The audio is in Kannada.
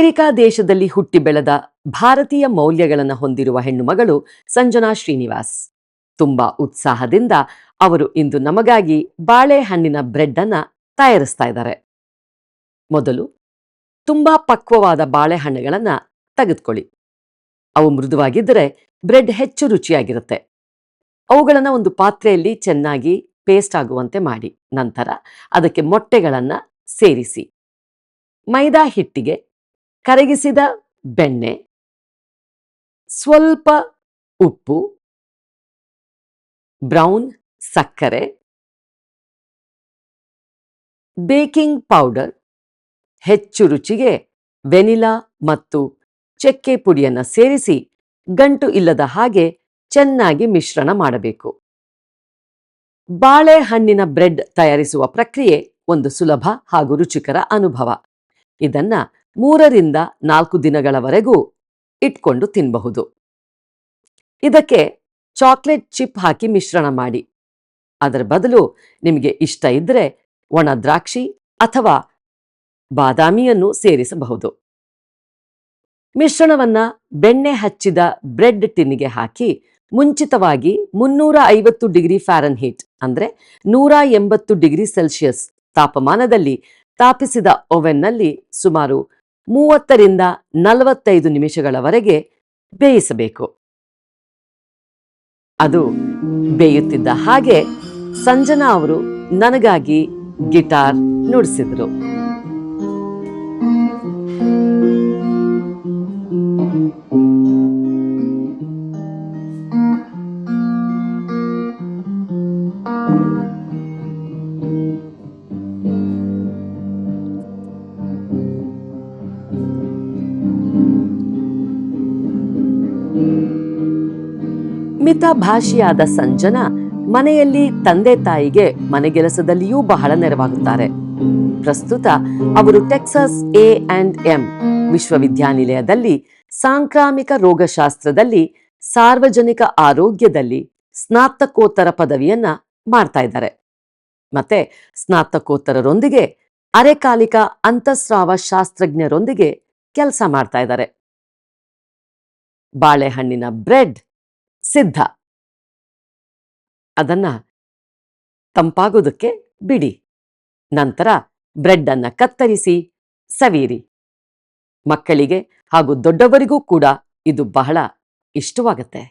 ಅಮೆರಿಕ ದೇಶದಲ್ಲಿ ಹುಟ್ಟಿ ಬೆಳೆದ ಭಾರತೀಯ ಮೌಲ್ಯಗಳನ್ನು ಹೊಂದಿರುವ ಹೆಣ್ಣು ಮಗಳು ಸಂಜನಾ ಶ್ರೀನಿವಾಸ್. ತುಂಬಾ ಉತ್ಸಾಹದಿಂದ ಅವರು ಇಂದು ನಮಗಾಗಿ ಬಾಳೆಹಣ್ಣಿನ ಬ್ರೆಡ್ ಅನ್ನ ತಯಾರಿಸ್ತಾ ಇದ್ದಾರೆ. ಮೊದಲು ತುಂಬಾ ಪಕ್ವವಾದ ಬಾಳೆಹಣ್ಣುಗಳನ್ನ ತೆಗೆದುಕೊಳ್ಳಿ. ಅವು ಮೃದುವಾಗಿದ್ದರೆ ಬ್ರೆಡ್ ಹೆಚ್ಚು ರುಚಿಯಾಗಿರುತ್ತೆ. ಅವುಗಳನ್ನು ಒಂದು ಪಾತ್ರೆಯಲ್ಲಿ ಚೆನ್ನಾಗಿ ಪೇಸ್ಟ್ ಆಗುವಂತೆ ಮಾಡಿ. ನಂತರ ಅದಕ್ಕೆ ಮೊಟ್ಟೆಗಳನ್ನು ಸೇರಿಸಿ. ಮೈದಾ ಹಿಟ್ಟಿಗೆ ಕರಗಿಸಿದ ಬೆಣ್ಣೆ, ಸ್ವಲ್ಪ ಉಪ್ಪು, ಬ್ರೌನ್ ಸಕ್ಕರೆ, ಬೇಕಿಂಗ್ ಪೌಡರ್, ಹೆಚ್ಚು ರುಚಿಗೆ ವೆನಿಲಾ ಮತ್ತು ಚಕ್ಕೆ ಪುಡಿಯನ್ನು ಸೇರಿಸಿ ಗಂಟು ಇಲ್ಲದ ಹಾಗೆ ಚೆನ್ನಾಗಿ ಮಿಶ್ರಣ ಮಾಡಬೇಕು. ಬಾಳೆಹಣ್ಣಿನ ಬ್ರೆಡ್ ತಯಾರಿಸುವ ಪ್ರಕ್ರಿಯೆ ಒಂದು ಸುಲಭ ಹಾಗೂ ರುಚಿಕರ ಅನುಭವ. ಇದನ್ನ ಮೂರರಿಂದ ನಾಲ್ಕು ದಿನಗಳವರೆಗೂ ಇಟ್ಕೊಂಡು ತಿನ್ನಬಹುದು ಇದಕ್ಕೆ ಚಾಕ್ಲೇಟ್ ಚಿಪ್ ಹಾಕಿ ಮಿಶ್ರಣ ಮಾಡಿ. ಅದರ ಬದಲು ನಿಮಗೆ ಇಷ್ಟ ಇದ್ದರೆ ಒಣ ದ್ರಾಕ್ಷಿ ಅಥವಾ ಬಾದಾಮಿಯನ್ನು ಸೇರಿಸಬಹುದು. ಮಿಶ್ರಣವನ್ನ ಬೆಣ್ಣೆ ಹಚ್ಚಿದ ಬ್ರೆಡ್ ಟಿನ್ನಿಗೆ ಹಾಕಿ ಮುಂಚಿತವಾಗಿ ಮುನ್ನೂರ ಐವತ್ತು ಡಿಗ್ರಿ ಫ್ಯಾರನ್ ಹೀಟ್ ಅಂದ್ರೆ ನೂರ ಎಂಬತ್ತು ಡಿಗ್ರಿ ಸೆಲ್ಸಿಯಸ್ ತಾಪಮಾನದಲ್ಲಿ ತಾಪಿಸಿದ ಓವೆನ್ನಲ್ಲಿ ಸುಮಾರು ಮೂವತ್ತರಿಂದ ನಲವತ್ತೈದು ನಿಮಿಷಗಳವರೆಗೆ ಬೇಯಿಸಬೇಕು. ಅದು ಬೇಯುತ್ತಿದ್ದ ಹಾಗೆ ಸಂಜನಾ ಅವರು ನನಗಾಗಿ ಗಿಟಾರ್ ನುಡಿಸಿದ್ರು. ಮಿತಭಾಷಿಯಾದ ಸಂಜನಾ ಮನೆಯಲ್ಲಿ ತಂದೆ ತಾಯಿಗೆ ಮನೆಗೆಲಸದಲ್ಲಿಯೂ ಬಹಳ ನೆರವಾಗುತ್ತಾರೆ. ಪ್ರಸ್ತುತ ಅವರು ಟೆಕ್ಸಸ್ ಎ ಅಂಡ್ ಎಂ ವಿಶ್ವವಿದ್ಯಾನಿಲಯದಲ್ಲಿ ಸಾಂಕ್ರಾಮಿಕ ರೋಗಶಾಸ್ತ್ರದಲ್ಲಿ ಸಾರ್ವಜನಿಕ ಆರೋಗ್ಯದಲ್ಲಿ ಸ್ನಾತಕೋತ್ತರ ಪದವಿಯನ್ನ ಮಾಡ್ತಾ ಇದ್ದಾರೆ. ಮತ್ತೆ ಸ್ನಾತಕೋತ್ತರರೊಂದಿಗೆ ಅರೆಕಾಲಿಕ ಅಂತಸ್ರಾವ ಶಾಸ್ತ್ರಜ್ಞರೊಂದಿಗೆ ಕೆಲಸ ಮಾಡ್ತಾ ಇದ್ದಾರೆ. ಬಾಳೆಹಣ್ಣಿನ ಬ್ರೆಡ್ ಸಿದ್ಧ. ಅದನ್ನ ತಂಪಾಗೋದಕ್ಕೆ ಬಿಡಿ. ನಂತರ ಬ್ರೆಡ್ ಅನ್ನ ಕತ್ತರಿಸಿ ಸವೀರಿ ಮಕ್ಕಳಿಗೆ ಹಾಗೂ ದೊಡ್ಡವರಿಗೂ ಕೂಡ ಇದು ಬಹಳ ಇಷ್ಟವಾಗುತ್ತೆ.